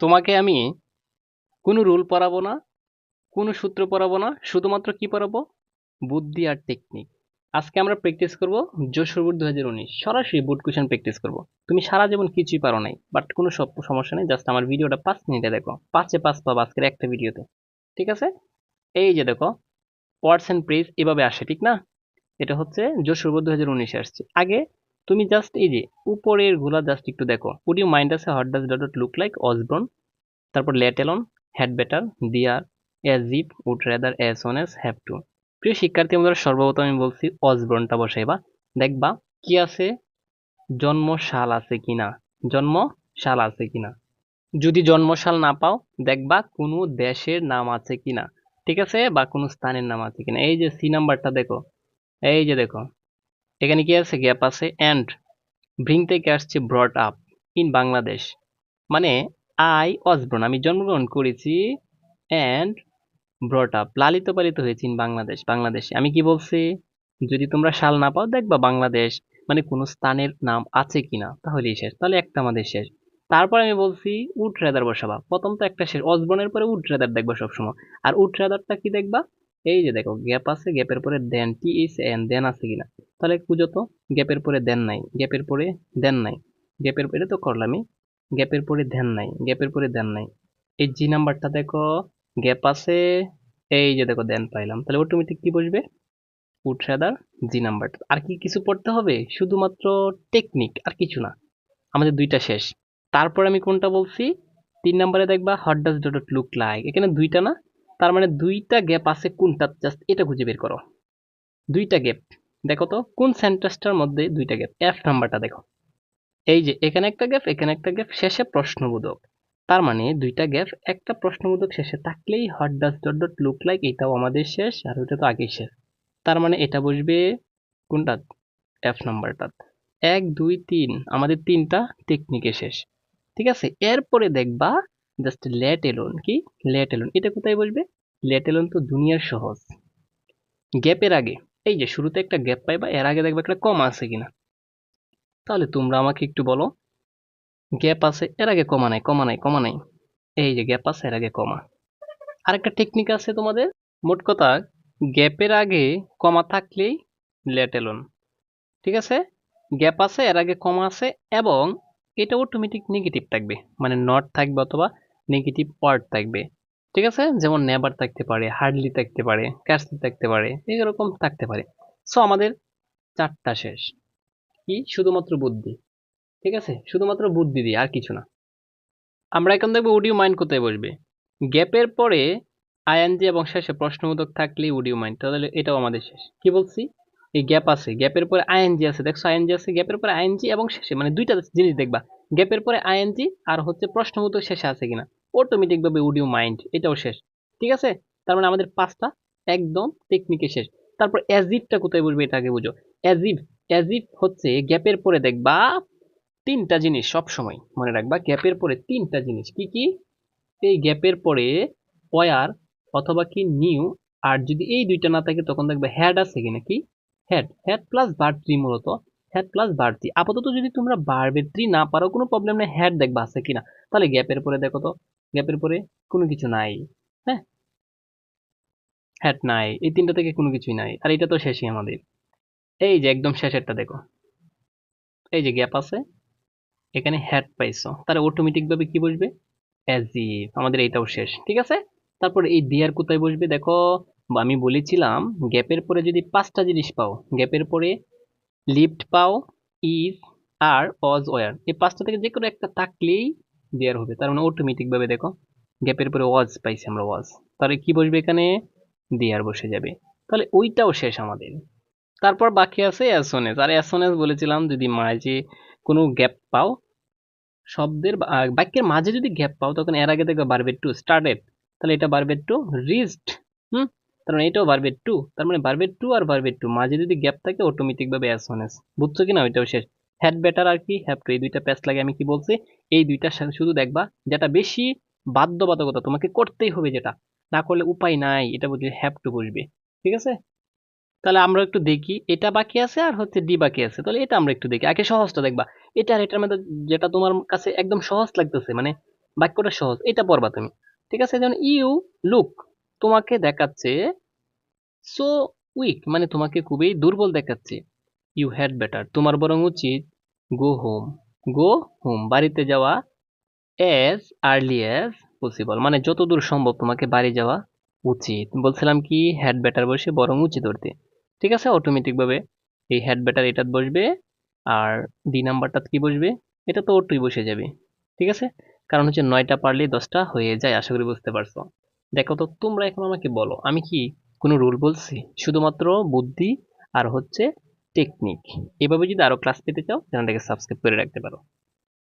তোমাকে আমি কোনো রুল পড়াবো না, কোনো সূত্র পড়াবো না, শুধুমাত্র কি পড়াবো? বুদ্ধি আর টেকনিক আজকে আমরা প্র্যাকটিস করব যশোর বোর্ড দু হাজার উনিশ। সরাসরি বোর্ড কোয়েশন প্র্যাকটিস করব। তুমি সারা জীবন কিছুই পারো নাই বাট কোনো সব সমস্যা নেই জাস্ট আমার ভিডিওটা পাঁচ মিনিটে দেখো। পাঁচে পাঁচ পাবো আজকের একটা ভিডিওতে ঠিক আছে? এই যে দেখো ওয়ার্ডস অ্যান্ড প্রেস এভাবে আসে, ঠিক না? এটা হচ্ছে যশোর বোর্ড দু হাজার উনিশে আসছে। আগে তুমি জাস্ট এই যে উপরেরগুলা জাস্ট একটু দেখো। উড ইউ মাইন্ড আছে what does that look like Osborne তারপর let alone had better dear as would rather as own as have to প্রিয় শিক্ষার্থী আমরা সর্বপ্রথম আমি বলছি অসব্রনটা বসাইবা দেখবা কি আছে জন্ম সাল আছে কিনা জন্ম সাল আছে কিনা। যদি জন্মসাল না পাও, দেখবা কোনো দেশের নাম আছে কিনা, ঠিক আছে? বা কোনো স্থানের নাম আছে কিনা। এই যে সি নাম্বারটা দেখো, এই যে দেখো এখানে কি আছে? গ্যাপ আছে। অ্যান্ড ব্রিং থেকে আসছে ব্রড আপ ইন বাংলাদেশ। মানে আই অসব্রন আমি জন্মগ্রহণ করেছি অ্যান্ড ব্রড আপ লালিত পালিত হয়েছি ইন বাংলাদেশ, বাংলাদেশে। আমি কি বলছি? যদি তোমরা সাল না পাও, দেখবা বাংলাদেশ মানে কোনো স্থানের নাম আছে কিনা। তাহলেই শেষ, তাহলে একটা আমাদের শেষ। তারপর আমি বলছি উড রেদার বসাবা। প্রথম তো একটা শেষ অসবনের পরে উড রেদার দেখবা সবসময়। আর উড রেদারটা কি দেখবা? এই যে দেখো গ্যাপ আছে গ্যাপের পরে দেন টি ইস এন দেন আছে কিনা। তাহলে খুঁজো তো গ্যাপের পরে দেন নাই গ্যাপের পরে দেন নাই। গ্যাপের পরে তো করলামই গ্যাপের পরে দেন নাই গ্যাপের পরে দেন নাই। এই জি নাম্বারটা দেখো গ্যাপ আছে, এই যে দেখো দেন পাইলাম। তাহলে অটোমেটিক কি বসবে? উড রেদার জি নাম্বারটা আর কি কিছু পড়তে হবে? শুধুমাত্র টেকনিক আর কিছু না। আমাদের দুইটা শেষ। তারপর আমি কোনটা বলছি? তিন নম্বরে দেখবা what does that look like এখানে দুইটা না? তার মানে দুইটা গ্যাপ আছে কোনটা জাস্ট এটা খুঁজে বের করো। দুইটা গ্যাপ দেখো তো, কোন সেন্টেন্সটার মধ্যে দুইটা গ্যাপ এফ নাম্বারটা দেখো। এই যে, এখানে একটা গ্যাপ এখানে একটা গ্যাপ শেষে প্রশ্নবোধক। তার মানে দুইটা গ্যাপ একটা প্রশ্নবোধক শেষে থাকলেই what does that that look like এটাও আমাদের শেষ, আর ওটা তো আগেই শেষ। তার মানে এটা বসবে কোনটা এফ নাম্বারটা এক, দুই, তিন। আমাদের তিনটা টেকনিকে শেষ। ঠিক আছে? এরপরে দেখবা জাস্ট লেট এলোন কি? লেট এলোন এটা কোথায় বলবে? লেট এলোন তো দুনিয়ার সহজ। গ্যাপের আগে। এই যে শুরুতে একটা গ্যাপ পাইবা, এর আগে দেখবে একটা কম আছে কিনা। তাহলে তোমরা আমাকে একটু বলো। গ্যাপ আছে, এর আগে কমা নাই কমা নাই কমা নাই। এই যে গ্যাপ আছে, এর আগে কমা। আরেকটা টেকনিক আছে তোমাদের। মোট কথা, গ্যাপের আগে কমা থাকলেই লেট এলোন ঠিক আছে? গ্যাপ আছে, এর আগে কমা আছে, এবং এটা অটোমেটিক নেগেটিভ থাকবে। মানে নট থাকবে অথবা নেগেটিভ ওয়ার্ড থাকবে। ঠিক আছে? যেমন নেভার থাকতে পারে হার্ডলি থাকতে পারে ক্যাশলি থাকতে পারে এরকম থাকতে পারে। সো আমাদের চারটা শেষ। কি? শুধুমাত্র বুদ্ধি। ঠিক আছে? শুধুমাত্র বুদ্ধি দিয়ে, আর কিছু না। আমরা এখন দেখব উডিও মাইন্ড কোথায় বসবে? গ্যাপের পরে আইএনজি এবং শেষে প্রশ্নবোধক থাকলে উডিও মাইন্ড তাহলে এটাও আমাদের শেষ। কি বলছি? এই গ্যাপ আছে। গ্যাপের পরে আইএনজি আছে। দেখছ আইএনজি আছে গ্যাপের পরে আইএনজি এবং শেষে। মানে দুইটা জিনিস দেখবা। গ্যাপের পরে আইএনজি আর হচ্ছে প্রশ্নবোধক শেষে আছে কিনা। অটোমেটিক ভাবে উডিও মাইন্ড এটাও শেষ। ঠিক আছে? তার মানে আমাদের পাঁচটা একদম টেকনিকে শেষ। তারপর অ্যাজিভটা কোথায় বলবে এটা আগে বুঝো। অ্যাজিভ অ্যাজিভ হচ্ছে গ্যাপের পরে দেখবা তিনটা জিনিস সব সময় মনে রাখবা। গ্যাপের পরে তিনটা জিনিস। কি কি? এই গ্যাপের পরে ওয়ার অথবা কি নিউ আর যদি এই দুইটা না থাকে তখন দেখবে হ্যাড আছে কি হ্যাড হ্যাড প্লাস থ্রি মূলত। হ্যাড প্লাস থ্রি আপাতত যদি তোমরা থ্রি না পারো, কোনো প্রবলেম নেই। হ্যাড দেখবা আছে কিনা। তাহলে গ্যাপের পরে দেখো তো। গ্যাপের পরে কোনো কিছু নাই হ্যাঁ? হ্যাড নাই, এই তিনটা থেকে কোনো কিছুই নাই, আর এটা তো শেষই আমাদের। এই যে একদম শেষেরটা দেখো। এই যে গ্যাপ আছে, এখানে হ্যাড পাইছো। তাহলে অটোমেটিক ভাবে কি বসবে? অ্যাজ ইফ আমাদের এইটাও শেষ, ঠিক আছে? তারপর এই দিয়ার কোথায় বসবে? দেখো, আমি বলেছিলাম গ্যাপের পরে যদি পাঁচটা জিনিস পাও গ্যাপের পরে লিফট পাও ইজ আর অজ ওয়ার এই পাঁচটা থেকে যে কোনো একটা থাকলেই দেয়ার হবে। তার মানে অটোমেটিক ভাবে দেখো গ্যাপের পরে ওয়াজ পাইছি আমরা ওয়াজ তাহলে কি বসবে এখানে? দেয়ার বসে যাবে। তাহলে ওইটাও শেষ আমাদের। তারপর বাকি আছে অ্যাসোনেস আর অ্যাসোনেস বলেছিলাম, যদি মাঝে কোনো গ্যাপ পাও, শব্দের বাক্যের মাঝে যদি গ্যাপ পাও, তখন এর আগে দেখবে বারবেট টু স্টার্টেড তাহলে এটা বারবেট টু রিস্ট হুম? তার মানে এটাও বারবেট টু তার মানে বারবেট টু আর বারবেট টু মাঝে যদি গ্যাপ থাকে অটোমেটিক ভাবে অ্যাস ওয়ান এস বুঝছ কিনা? ওইটাও শেষ। হ্যাড বেটার আর কি? হ্যাভ টু এই দুইটা প্যাচ লাগে আমি কি বলছি? এই দুইটা শুধু দেখবা, যেটা বেশি বাধ্যবাধকতা তোমাকে করতেই হবে যেটা। না করলে উপায় নাই, এটা বুঝলে হ্যাভ টু বসবে। ঠিক আছে? তাহলে আমরা একটু দেখি, এটা বাকি আছে আর হচ্ছে ডি বাকি আছে। তাহলে এটা আমরা একটু দেখি। আগে সহজটা দেখবা। এটা আর এটার মধ্যে যেটা তোমার কাছে একদম সহজ লাগতেছে মানে বাক্যটা সহজ, এটা পড়বা তুমি। ঠিক আছে? যেমন ইউ লুক তোমাকে দেখাচ্ছে সো উইক মানে তোমাকে খুবই দুর্বল দেখাচ্ছে। ইউ হ্যাড বেটার তোমার বরং উচিত গো হোম গো হোম বাড়িতে যাওয়া অ্যাজ আর্লি অ্যাজ পসিবল মানে যতদূর সম্ভব তোমাকে বাড়ি যাওয়া উচিত। বলছিলাম কি হ্যাড বেটার বসে বরং উচিত ধরতে ঠিক আছে অটোমেটিকভাবে এই হ্যাড বেটার এটাত বসবে আর ডি নাম্বারটা কি বসবে? এটা তো অটোই বসে যাবে। ঠিক আছে? কারণ হচ্ছে নয়টা পারলে দশটা হয়ে যায়, আশা করি বুঝতে পারছ। দেখো তো, তোমরা এখন আমাকে বলো, আমি কি কোনো রুল বলছি? শুধুমাত্র বুদ্ধি আর হচ্ছে টেকনিক এভাবে যদি আরও ক্লাস পেতে চাও চ্যানেলটাকে সাবস্ক্রাইব করে রাখতে পারো।